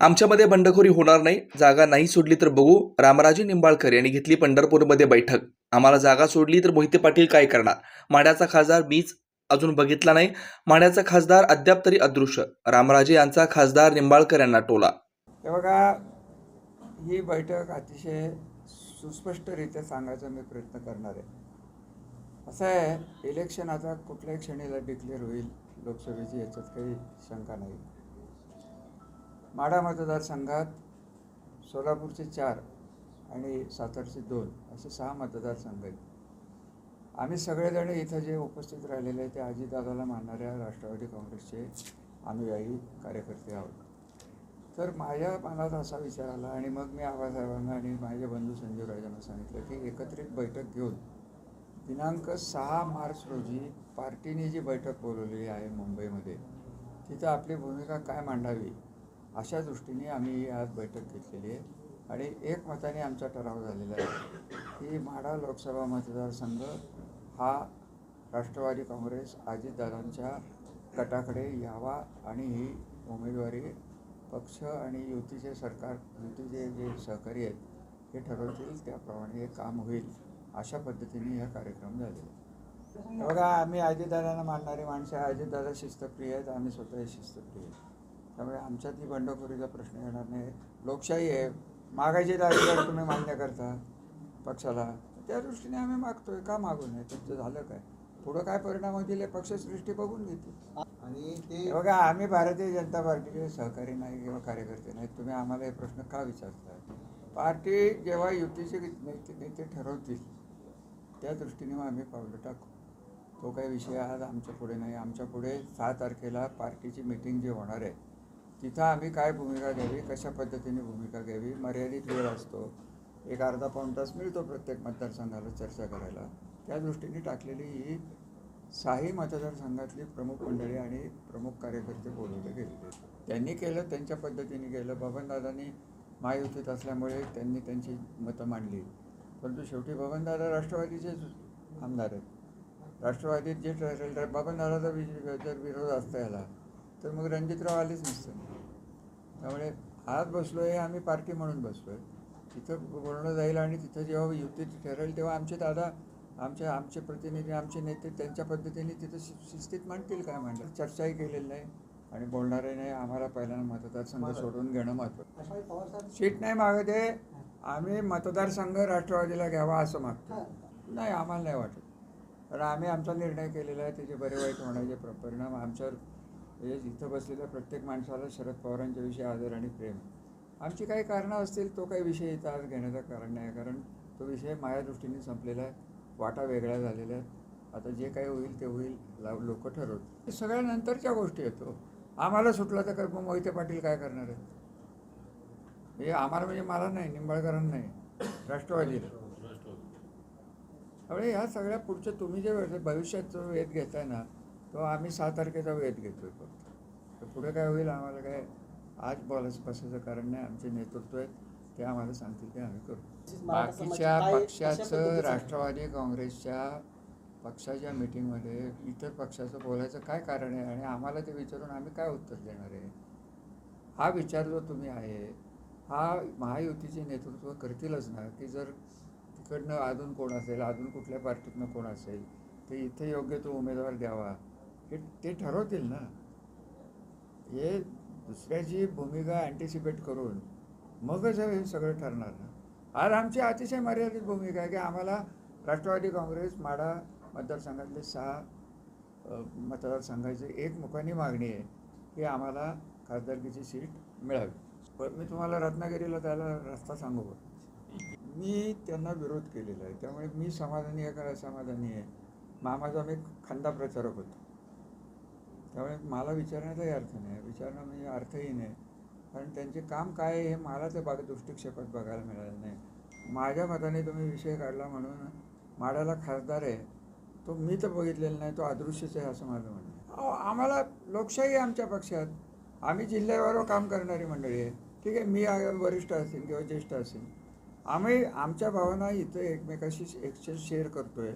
आमच्यामध्ये बंडखोरी होणार नाही जागा नाही सोडली तर बघू. रामराजे निंबाळकर यांनी घेतली पंढरपूरमध्ये बैठक. आम्हाला जागा सोडली तर मोहिते पाटील काय करणार? माड्याचा खासदार मीच अजून बघितला नाही. माड्याचा खासदार अद्याप तरी अदृश्य. रामराजे यांचा खासदार निंबाळकर यांना टोला. हे बघा ही बैठक अतिशय सुस्पष्टरित्या सांगायचा मी प्रयत्न करणार आहे. असं आहे इलेक्शन आता कुठल्याही क्षणीला डिक्लेअर होईल. लोकसभेची याच्यात काही शंका नाही. माढा मतदारसंघात सोलापूरचे चार आणि सातारचे दोन असे सहा मतदारसंघ आहेत. आम्ही सगळेजण इथं जे उपस्थित राहिलेले आहे ते अजितदादाला मानणाऱ्या राष्ट्रवादी काँग्रेसचे अनुयायी कार्यकर्ते आहोत. तर माझ्या मनात असा विचार आला आणि मग मी आबासाहेबांना आणि माझे बंधू संजीव राजांना सांगितलं की एकत्रित बैठक घेऊन दिनांक सहा मार्च रोजी पार्टीने जी बैठक बोलवलेली आहे मुंबईमध्ये तिथं आपली भूमिका काय मांडावी? अशा दृष्टीने आम्ही ही आज बैठक घेतलेली आहे. आणि एकमताने आमचा ठराव झालेला आहे की माढा लोकसभा मतदारसंघ हा राष्ट्रवादी काँग्रेस अजितदादांच्या गटाकडे यावा आणि ही उमेदवारी पक्ष आणि युतीचे सरकार युतीचे जे सहकारी आहेत हे ठरवतील. त्याप्रमाणे हे काम होईल अशा पद्धतीने हा कार्यक्रम झालेला आहे. बघा आम्ही अजितदादांना मानणारी माणसं अजितदादा शिस्तप्रिय आहेत आम्ही स्वतः शिस्तप्रिय आहेत. त्यामुळे आमच्यातही बंडखोरीचा प्रश्न येणार नाही. लोकशाही आहे. मागायचे अधिकार तुम्ही मान्य करता पक्षाला. त्या दृष्टीने आम्ही मागतोय. का मागू नये? तुमचं झालं काय? पुढं काय परिणाम होतील हे पक्षसृष्टी बघून घेतील. आणि ते बघा आम्ही भारतीय जनता पार्टीचे सहकारी नाही किंवा कार्यकर्ते नाहीत. तुम्ही आम्हाला हे प्रश्न का विचारताय? पार्टी जेव्हा युतीचे नेते नेते ठरवतील त्या दृष्टीने मग आम्ही पावलं टाकू. तो काही विषय आज आमच्या पुढे नाही. आमच्या पुढे सहा तारखेला पार्टीची मिटिंग जी होणार आहे तिथं आम्ही काय भूमिका घ्यावी कशा पद्धतीने भूमिका घ्यावी मर्यादित वेळ असतो एक अर्धा पाऊण तास मिळतो प्रत्येक मतदारसंघाला चर्चा करायला. त्या दृष्टीने टाकलेली ही साही मतदारसंघातली प्रमुख मंडळी आणि प्रमुख कार्यकर्ते बोलवले गेले. त्यांनी केलं त्यांच्या पद्धतीने केलं. बबनदादांनी महायुतीत असल्यामुळे त्यांनी त्यांची मतं मांडली. परंतु शेवटी बबनदादा राष्ट्रवादीचेच आमदार आहेत. राष्ट्रवादीत जे ठरेल तर बबनदादाचा जर विरोध असता याला. तर मग रणजितराव आलेच नसतं. त्यामुळे आज बसलो आहे आम्ही पार्टी म्हणून बसलो आहे तिथं बोलणं जाईल आणि तिथं जेव्हा युतीत ठरेल तेव्हा आमचे दादा आमचे आमचे प्रतिनिधी आमचे नेते त्यांच्या पद्धतीने तिथं शिस्तीत मांडतील काय मांडलं चर्चाही केलेली नाही आणि बोलणारही नाही. आम्हाला पहिल्यांदा मतदारसंघ सोडून घेणं महत्त्वाचं. सीट नाही मागत आहे. आम्ही मतदारसंघ राष्ट्रवादीला घ्यावा असं मागतो. नाही आम्हाला नाही वाटत. कारण आम्ही आमचा निर्णय केलेला आहे. त्याचे बरे वाईट होण्याचे प्र- परिणाम आमच्यावर हे इथं बसलेल्या प्रत्येक माणसाला शरद पवारांच्या विषयी आदर आणि प्रेम. आमची काही कारणं असतील तो काही विषय इथं आज घेण्याचं कारण नाही कारण तो विषय माझ्या दृष्टीने संपलेला आहे. वाटा वेगळ्या झालेल्या आहेत. आता जे काही होईल ते होईल लोक ठरवतील. हे सगळ्या नंतरच्या गोष्टी येतो आम्हाला सुटलं तर काय मग मोहिते पाटील काय करणार आहेत? हे आम्हाला म्हणजे मला नाही निंबाळकरांना नाही राष्ट्रवादीला. त्यामुळे ह्या सगळ्या पुढच्या तुम्ही जे भविष्यात जो वेध घेताय ना तो आम्ही सहा तारखेचा वेध घेतोय फक्त. तर पुढे काय होईल? आम्हाला काय आज बोलायचं बसायचं कारण नाही. आमचे नेतृत्व आहेत. ते आम्हाला सांगतील ते आम्ही करू. बाकीच्या पक्षाचं राष्ट्रवादी काँग्रेसच्या पक्षाच्या मिटिंगमध्ये इतर पक्षाचं बोलायचं काय कारण आहे? आणि आम्हाला ते विचारून आम्ही काय उत्तर देणार आहे? हा विचार जो तुम्ही आहे हा महायुतीचे नेतृत्व करतीलच ना. की जर तिकडनं अजून कोण असेल अजून कुठल्या पार्टीतनं कोण असेल तर इथे योग्य तो उमेदवार द्यावा. हे ते ठरवतील ना. हे दुसऱ्याची भूमिका अँटिसिपेट करून मगच हे सगळं ठरणार ना. आज आमची अतिशय मर्यादित भूमिका आहे की आम्हाला राष्ट्रवादी काँग्रेस माडा मतदारसंघातले सहा मतदारसंघाची एक मुखानी मागणी आहे की आम्हाला खासदारकीची सीट मिळावी. पण मी तुम्हाला रत्नागिरीला जायला रस्ता सांगू मी त्यांना विरोध केलेला आहे. त्यामुळे मी समाधानी आहे का समाधानी आहे? मामाचा मी खंदा प्रचारक होतो. त्यामुळे मला विचारण्याचाही अर्थ नाही. विचारणं म्हणजे अर्थहीन आहे कारण त्यांचे काम काय आहे हे मला ते बाग दृष्टिक्षेपात बघायला मिळालं नाही. माझ्या मताने तुम्ही विषय काढला म्हणून माडाला खासदार आहे. तो मी तर बघितलेला नाही तो अदृश्यच आहे असं माझं म्हणणं अहो, आम्हाला लोकशाही आहे आमच्या पक्षात. आम्ही जिल्ह्यावर काम करणारी मंडळी आहे. ठीक आहे मी वरिष्ठ असेल किंवा ज्येष्ठ असेल आम्ही आमच्या भावना इथं एकमेकाशी एक्सचेंज शेअर करतो आहे